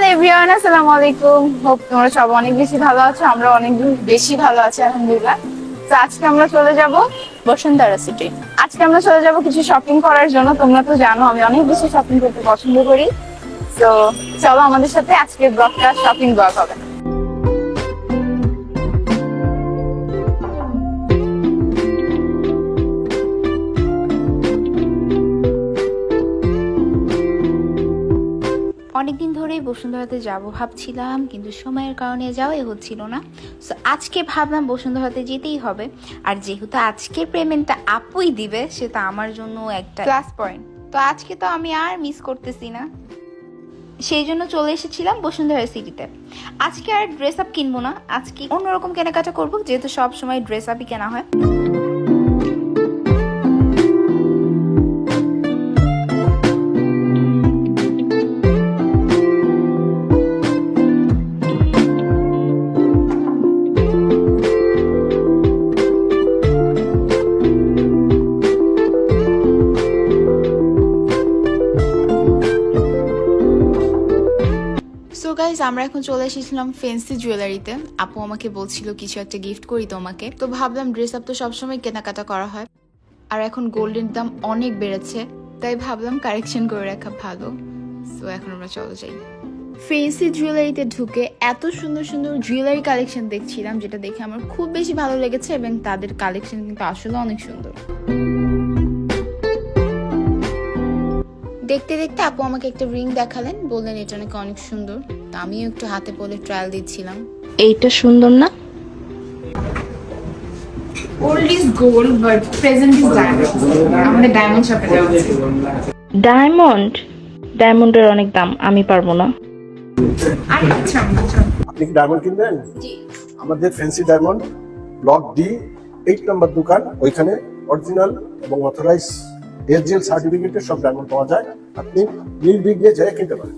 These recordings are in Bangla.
হ্যালো এভরিওয়ান, আসসালামু আলাইকুম। হোপ তোমরা সব অনেক বেশি ভালো আছো আমরা অনেক বেশি ভালো আছি, আলহামদুলিল্লাহ। তো আজকে আমরা চলে যাব বসুন্ধরা সিটি আজকে আমরা চলে যাব কিছু শপিং করার জন্য, তোমরা তো জানো, আমি অনেক বেশি শপিং করতে পছন্দ করি। তো চলো আমাদের সাথে আজকে ব্লগটা শপিং ব্লগ হবে। অনেকদিন ধরেই বসুন্ধরাতে যাব ভাবছিলাম কিন্তু সময়ের কারণে যাওয়াই হচ্ছিল না। সো আজকে ভাবলাম বসুন্ধরাতে যেতেই হবে। আর যেহেতু আজকের পেমেন্টটা আপুই দিবে সেটা আমার জন্য একটা প্লাস পয়েন্ট তো আজকে তো আমি আর মিস করতেছি না। সেই জন্য চলে এসেছিলাম বসুন্ধরা সিটিতে আজকে আর ড্রেস আপ কিনবো না। আজকে অন্যরকম কেনাকাটা করব যেহেতু সব সময় ড্রেস আপই কেনা হয়। আমরা এখন চলে এসেছিলাম ফেন্সি জুয়েলারিতে আপু আমাকে বলছিল, কিছু একটা গিফট করি তোমাকে। তো ভাবলাম ড্রেস আপ তো সবসময় কেনাকাটা করা হয়। আর এখন গোল্ডের দাম অনেক বেড়েছে, তাই ভাবলাম কারেকশন করে রাখা ভালো। সো এখন আমরা চলে যাই। ফেন্সি জুয়েলারিতে ঢুকে এত সুন্দর সুন্দর জুয়েলারি কালেকশন দেখছিলাম, যেটা দেখে আমার খুব বেশি ভালো লেগেছে এবং তাদের কালেকশন কিন্তু আসলে অনেক সুন্দর। দেখতে দেখতে আপু আমাকে একটা রিং দেখালেন, বললেন এটা নাকি অনেক সুন্দর। তো আমিও একটু হাতে পরে ট্রায়াল দিচ্ছিলাম। এইটা সুন্দর না? Old is gold but present is diamond আমাদের ডায়মন্ড শপে যাওয়া ডায়মন্ড ডায়মন্ডের অনেক দাম আমি পারব না। আচ্ছা আচ্ছা আপনি কি ডায়মন্ড কিনবেন আমাদের fancy diamond block D eight number দোকান ওইখানে অরিজিনাল এবং অথরাইজ এসজিএল সার্টিফিকেটের সব ডায়মন্ড পাওয়া যায়। আপনি নির্বিঘ্নে যেয়ে কিনতে পারেন।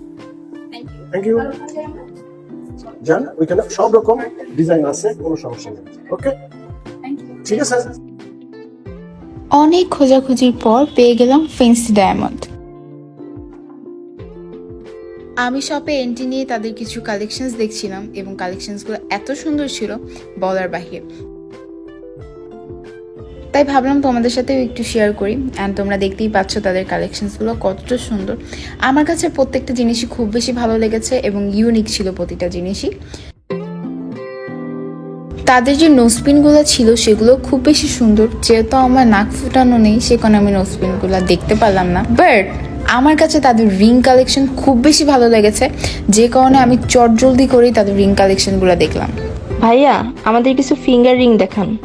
থ্যাংক ইউ যান ওইখানে সব রকম ডিজাইন আছে কোনো সমস্যা নেই। ওকে ঠিক আছে অনেক খোঁজাখুঁজির পর পেয়ে গেলাম ফেন্সি ডায়মন্ড আমি শপে এন্ট্রি নিয়ে তাদের কিছু কালেকশনস দেখছিলাম এবং কালেকশনসগুলো এত সুন্দর ছিল বলার বাহিরে। তাই ভাবলাম তোমাদের সাথেও একটু শেয়ার করি। অ্যান্ড তোমরা দেখতেই পাচ্ছ তাদের কালেকশনসগুলো কতটা সুন্দর। আমার কাছে প্রত্যেকটা জিনিসই খুব বেশি ভালো লেগেছে এবং ইউনিক ছিল প্রতিটা জিনিসই। তাদের যে নোসপিনগুলো ছিল সেগুলো খুব বেশি সুন্দর। যেহেতু আমার নাক ফুটানো নেই সে কারণে আমি নোসপিনগুলো দেখতে পারলাম না। বাট আমার কাছে তাদের রিং কালেকশন খুব বেশি ভালো লেগেছে। যে কারণে আমি চটজলদি করেই তাদের রিং কালেকশনগুলো দেখলাম। ভাইয়া, আমাদের কিছু ফিঙ্গার রিং দেখান।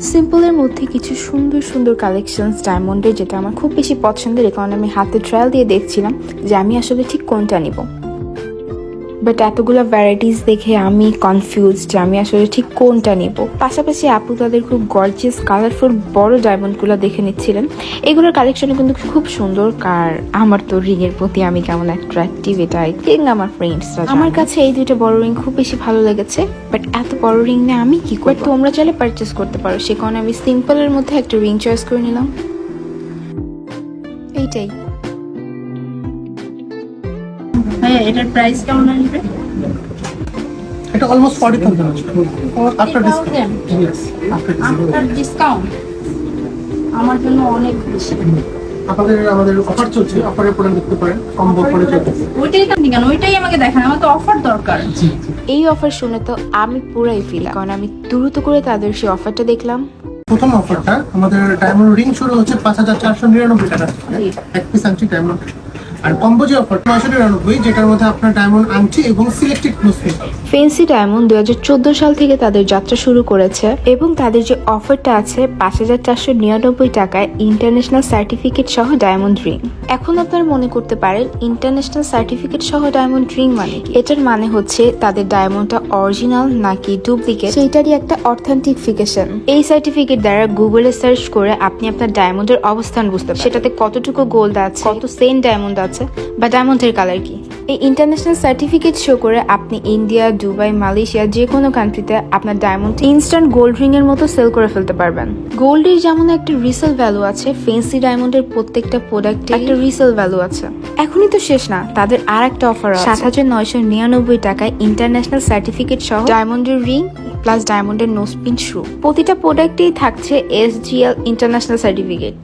সিম্পলের মধ্যে কিছু সুন্দর সুন্দর কালেকশনস ডায়মন্ডের যেটা আমার খুব বেশি পছন্দের, এ কারণে আমি হাতে ট্রায়াল দিয়ে দেখছিলাম যে আমি আসলে ঠিক কোনটা নিব। বাট এতগুলো ভ্যারাইটিস দেখে আমি কনফিউজ যে আমি আসলে ঠিক কোনটা নেব। পাশাপাশি আপু তাদের খুব গর্জিয়াস কালারফুল বড় ডায়মন্ডগুলো দেখে নিচ্ছিলেন। এগুলোর কালেকশন কিন্তু খুব সুন্দর আর আমার তো রিং এর প্রতি আমি কেমন অ্যাট্রাকটিভ এটা আই থিঙ্ক আমার ফ্রেন্ডসরা আমার কাছে এই দুইটা বড় রিং খুব বেশি ভালো লেগেছে বাট এত বড় রিং নিয়ে আমি কি করব? তোমরা চাইলে পারচেস করতে পারো। সে কারণে আমি সিম্পলের মধ্যে একটা রিং চয়েস করে নিলাম। এইটাই। ভাইয়া এটার প্রাইস কেমন আসবে? এটা almost forty thousand after discount after after discount আমার জন্য অনেক বেশি। আপনাদের আমাদের অফার চলছে দেখতে পারেন কম্বো করে চলতেছে ওইটাই কেন কেন ওইটাই আমাকে দেখান আমার তো অফার দরকার। এই অফার শুনে তো আমি পুরাই ফিল কারণ আমি দ্রুত করে তাদের সেই অফারটা দেখলাম। প্রথম অফারটা আমাদের ডায়মন্ড রিং শুরু হচ্ছে পাঁচ হাজার চারশো নিরানব্বই টাকা। এক পিস আংটি ডায়মন্ড আর কম্বো অফার নয়শো নিরানব্বই, যেটার মধ্যে আপনার ডায়মন্ড আংটি এবং সিলেক্টেড নোসপিন ফেন্সি ডায়মন্ড দুই হাজার চোদ্দ সাল থেকে তাদের যাত্রা শুরু করেছে এবং তাদের যে অফারটা আছে, পাঁচ হাজার চারশো নিরানব্বই টাকায় ইন্টারন্যাশনাল সার্টিফিকেট সহ ডায়মন্ড রিং এখন আপনারা মনে করতে পারেন ইন্টারন্যাশনাল সার্টিফিকেট সহ ডায়মন্ড রিং মানে এটার মানে হচ্ছে তাদের ডায়মন্ডটা অরিজিনাল নাকি ডুপ্লিকেট সেইটারই একটা অথেন্টিফিকেশন এই সার্টিফিকেট দ্বারা গুগলে সার্চ করে আপনি আপনার ডায়মন্ডের অবস্থান বুঝতে পারবেন। সেটাতে কতটুকু গোল্ড আছে, কত সেন্ট ডায়মন্ড আছে আছে বা ডায়মন্ডের কালার কি? এই ইন্টারন্যাশনাল সার্টিফিকেট শো করে আপনি ইন্ডিয়া দুবাই মালয়েশিয়া যে কোনো কান্ট্রিতে আপনার ডায়মন্ড ইনস্ট্যান্ট গোল্ড রিং এর মতো সেল করে ফেলতে পারবেন। গোল্ডের যেমন একটা রিসেল ভ্যালু আছে ফেন্সি ডায়মন্ডের প্রত্যেকটা প্রোডাক্টে একটা রিসেল ভ্যালু আছে। এখনই তো শেষ না তাদের আর একটা অফার আছে। সাত হাজার নয়শো নিরানব্বই টাকায় ইন্টারন্যাশনাল সার্টিফিকেট সহ ডায়মন্ডের রিং প্লাস ডায়মন্ডের নোসপিন শু প্রতিটা প্রোডাক্টেই থাকছে এস এসজিএল ইন্টারন্যাশনাল সার্টিফিকেট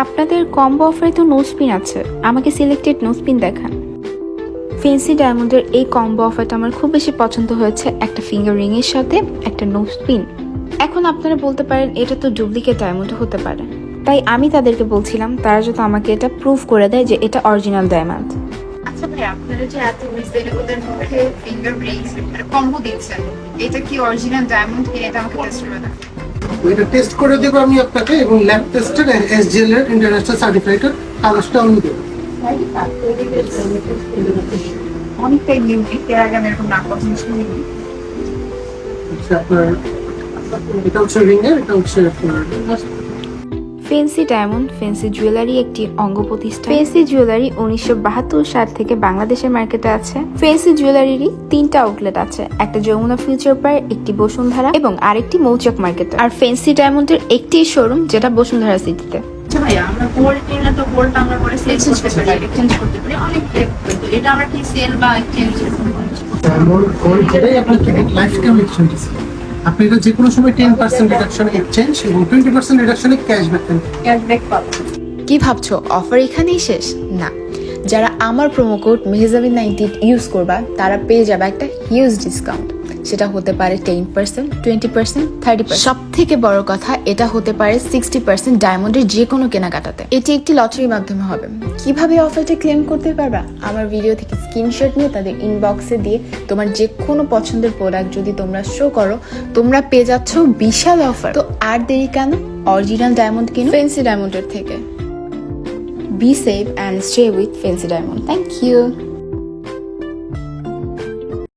আপনাদের কম্বো অফারে তো নোসপিন আছে। আমাকে সিলেক্টেড নোসপিন দেখান। ফেন্সি ডায়মন্ডের এই কম্বো অফারটা আমার খুব বেশি পছন্দ হয়েছে। একটা ফিঙ্গার রিং এর সাথে একটা নোসপিন এখন আপনারা বলতে পারেন, এটা তো ডুপ্লিকেট ডায়মন্ড হতে পারে। তাই আমি তাদেরকে বলছিলাম, তারা যদি আমাকে এটা প্রুফ করে দেয় যে এটা অরিজিনাল ডায়মন্ড আচ্ছা আপনারা যে এত রিজনেবলের মধ্যে ফিঙ্গার কম্বো দিচ্ছেন, এটা কি অরিজিনাল ডায়মন্ড এটা আমাকে টেস্ট করে এটা টেস্ট করে দেবো আমি আপনাকে এবং ল্যাব টেস্টের এসজিএল এর ইন্টারন্যাশনাল সার্টিফিকেটের কাগজটা আমি দেবো অনেকটাই এর আগে আমি এরকম নাম কথা শুনিনি আচ্ছা আপনার এটা হচ্ছে রিং এর এটা হচ্ছে আপনার ফেন্সি ডায়মন্ড ফেন্সি জুয়েলারি একটি অঙ্গ প্রতিষ্ঠান। ফেন্সি জুয়েলারি উনিশশো বাহাত্তর সাল থেকে বাংলাদেশের মার্কেটে আছে। ফেন্সি জুয়েলারিরই তিনটা আউটলেট আছে একটা যমুনা ফিউচার পার্ক একটি বসুন্ধরা এবং আরেকটি মৌচক মার্কেট। আর ফেন্সি ডায়মন্ডের একটি শোরুম যেটা বসুন্ধরা সিটিতে। আচ্ছা ভাইয়া আমরা গোল্ড কিনলে তো গোল্ড আমরা পরে সেল করতে পারি এক্সচেঞ্জ করতে পারি অনেক এটা আমরা কি সেল বা এক্সচেঞ্জ ডায়মন্ড গোল্ড যেটাই আপনি কিনেন লাইফ টাইম এক্সচেঞ্জ আপনি এটা যে কোনো সময় টেন পার্সেন্ট রিডাকশন এক্সচেঞ্জ এবং টোয়েন্টি পার্সেন্ট রিডাকশনে ক্যাশব্যাক পান ক্যাশব্যাক পাবেন। কি ভাবছ? অফার এখানেই শেষ? না। যারা আমার promo code Mehjabin ninety use করবা তারা পেয়ে যাবে একটা হিউজ ডিসকাউন্ট সেটা হতে পারে ten percent twenty percent thirty percent সব থেকে বড় কথা এটা হতে পারে সিক্সটি পার্সেন্ট ডায়মন্ডের যে কোনো কেনাকাটাতে। এটি একটি লটারির মাধ্যমে হবে। কীভাবে অফারটা ক্লেম করতে পারবা? আমার ভিডিও থেকে স্ক্রিনশট নিয়ে তাদের ইনবক্সে দিয়ে তোমার যে কোনো পছন্দের প্রোডাক্ট যদি তোমরা শো করো তোমরা পেয়ে যাচ্ছ বিশাল অফার তো আর দেরি কেন? অরিজিনাল ডায়মন্ড কিনো। ফেন্সি ডায়মন্ডের থেকে। Be safe and stay with fancy diamond thank you.